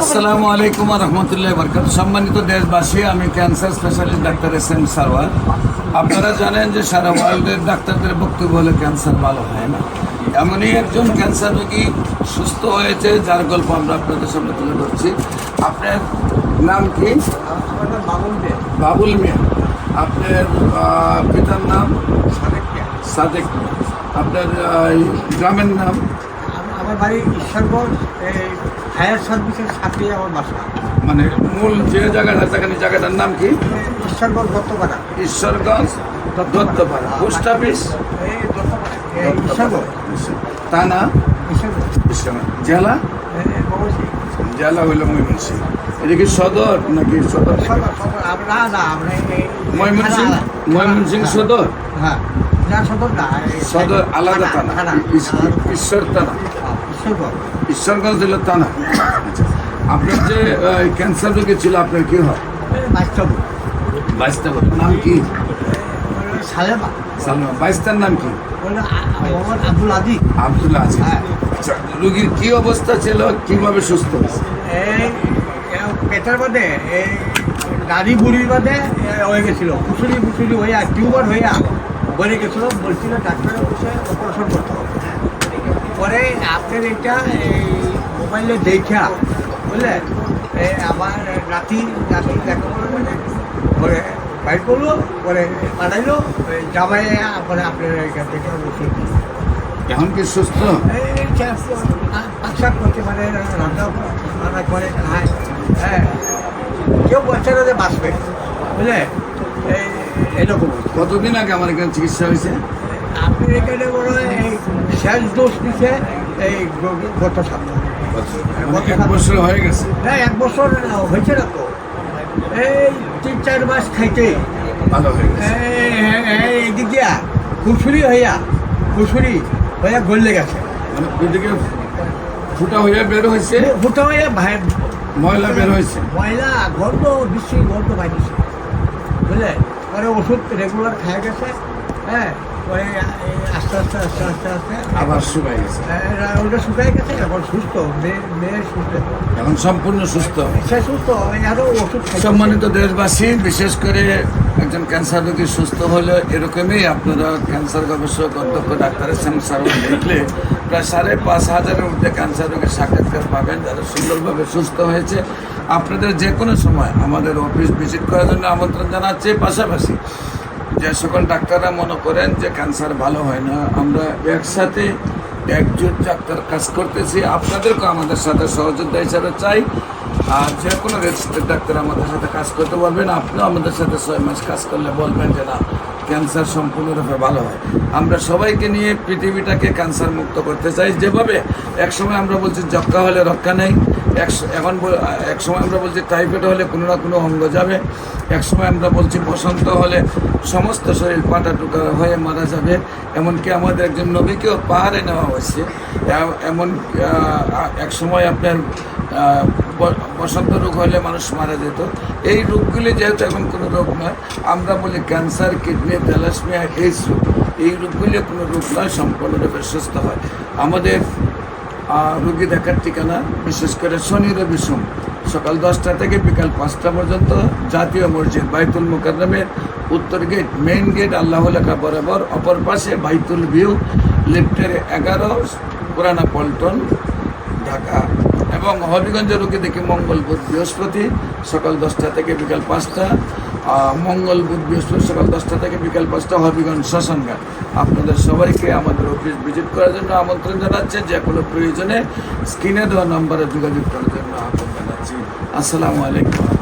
আসসালামু আলাইকুম রহমতুল্লাহ বরকাত সম্মানিত দেশবাসী আমি cancer specialist doctor S M Sarwar. আপনারা জানেন যে সারা ওয়ার্ল্ডের ডাক্তারদের বক্তব্য হলে ক্যান্সার ভালো হয় না। এমনই একজন ক্যান্সার রোগী সুস্থ হয়েছে যার গল্প আমরা আপনাদের সামনে তুলে ধরছি। আপনার নাম কি? বাবুল মিয়া। আপনার পিতার নাম? সাদেক মিয়া। আপনার গ্রামের নাম? আমার বাড়ি ঈশ্বরগঞ্জ এই ফায়ার সার্ভিসের সাথে আমার বাসা। মানে মূল যে জায়গাটা সেখানে জায়গাটার নাম কি? ঈশ্বরগঞ্জ দত্তপাড়া। ঈশ্বরগঞ্জ দত্তপাড়া। পোস্ট অফিস থানা। জেলা। জেলা হইল ময়মনসিংহ। এটা কি সদর নাকি সদর? ময়মনসিংহ। ময়মনসিংহ সদর? হ্যাঁ। সদর আলাদা থানা। ঈশ্বর থানা। ঈশ্বরগঞ্জ হইল থানা আচ্ছা। আপনার যে ক্যান্সার রোগী ছিল আপনার কি হয়? বাইশটা নাম কি? সালেমা। সালমা। বাইশটার নাম কি? আব্দুল আজিজ হ্যাঁ। আচ্ছা রোগীর কি অবস্থা ছিল? কীভাবে সুস্থ হয়েছে? পেটের মধ্যে এই দাড়ি বুড়ির মধ্যে এ, হয়ে গেছিল। ফুসুরি হইয়া টিউমার হইয়া বলে গেছিল। বলছিল ডাক্তারের বসে অপারেশন করতে হবে। পরে আপনার এটা এই মোবাইলে দেখা বুঝলেন এই আমার নাতি নাতি দেখা বলে পরে বাইর করল পরে পাঠাইলো জামাই পরে আপনার এখান থেকে ওষুধ এখন কি সুস্থ? এই পাকশাক করতে মানে রান্না করে খায় হ্যাঁ। কেউ বলছে না যে বাঁচবে বুঝলে? এরকম। কতদিন আগে আমার এখানে চিকিৎসা হয়েছে? আপনি এখানে বড় এই শেষ দোষ দিছে এই গত সপ্তাহ। মানে এক বছর হয়ে গেছে। না এক বছর হয়েছে না তো। এই তিন চার মাস খাইতে। ভালো হয়ে গেছে। এদিক দিয়া কুসুরি হইয়া কুসুরি হইয়া গলে গেছে। মানে ওইদিকে ফুটা হয়ে বের হয়েছে ফুটা হইয়া ভাই ময়লা বের হয়েছে ময়লা গন্ধ বিশ্রী গন্ধ বাইরেছে বুঝলে? পরে ওষুধ রেগুলার খাওয়া গেছে। হ্যাঁ পরে আস্তে আস্তে আস্তে আস্তে আস্তে। আবার শুকাই গেছে। ওটা শুকাই গেছে এখন সুস্থ মেয়ে সুস্থ। এখন সম্পূর্ণ সুস্থ। সে সুস্থ আরও ওষুধ। সম্মানিত দেশবাসী বিশেষ করে একজন ক্যান্সার রোগী সুস্থ হলে এরকমই আপনারা ক্যান্সার গবেষক অধ্যক্ষ ডাক্তার এস এম দেখলে প্রায় সাড়ে পাঁচ হাজারের মধ্যে ক্যান্সার রোগীর সাক্ষাৎকার পাবেন যারা সুন্দরভাবে সুস্থ হয়েছে। আপনাদের যে কোনো সময় আমাদের অফিস ভিজিট করার জন্য আমন্ত্রণ জানাচ্ছি। পাশাপাশি যে সকল ডাক্তাররা মনে করেন যে ক্যান্সার ভালো হয় না, আমরা একসাথে একজোট ডাক্তার কাজ করতেছি। আপনাদেরকে আমাদের সাথে সহযোগিতা হিসাবে চাই। আর যে কোনো রেজিস্টার ডাক্তার আমাদের সাথে কাজ করতে পারবেন আপনিও আমাদের সাথে ছয় মাস কাজ করলে বলবেন যে না ক্যান্সার সম্পূর্ণরূপে ভালো হয়। আমরা সবাইকে নিয়ে পৃথিবীটাকে ক্যান্সার মুক্ত করতে চাই। যেভাবে একসময় আমরা বলছি যক্ষা হলে রক্ষা নেই এক- এখন এক সময় আমরা বলছি টাইফয়েড হলে কোনো না কোনো অঙ্গ যাবে এক সময় আমরা বলছি বসন্ত হলে সমস্ত শরীর পাটা টুকা হয়ে মারা যাবে। এমনকি আমাদের একজন নবীকেও পাহাড়ে নেওয়া হয়েছে। এমন এক সময় আপনার বসন্ত রোগ হলে মানুষ মারা যেত। এই রোগগুলি যেহেতু এখন কোনো রোগ নয়, আমরা বলি ক্যান্সার, কিডনি, থ্যালাসমিয়া এইস রোগ। এই রোগগুলি কোনো রোগ নয়, সম্পূর্ণরূপে সুস্থ হয়। আমাদের রোগী দেখার ঠিকানা, বিশেষ করে শনি, রবি, সোম। সকাল দশটা থেকে বিকাল পাঁচটা পর্যন্ত জাতীয় মসজিদ, বাইতুল মুকাররমের উত্তর গেট মেইন গেট আল্লাহ লেখা বরাবর, অপর পাশে বাইতুল ভিউ, লিফটের এগারো, পুরানা পল্টন, ঢাকা। এবং হবিগঞ্জের রোগী দেখি মঙ্গল বুধ বৃহস্পতি, সকাল দশটা থেকে বিকাল পাঁচটা। মঙ্গল বুধ বৃহস্পতি, সকাল দশটা থেকে বিকাল পাঁচটা, হবিগঞ্জ শ্মশানঘাট। আপনাদের সবাইকে আমাদের অফিস ভিজিট করার জন্য আমন্ত্রণ জানাচ্ছে, যে কোনো প্রয়োজনে স্ক্রিনে দেওয়া নম্বরে যোগাযোগ করার জন্য আহ্বান জানাচ্ছি। আসসালামু আলাইকুম।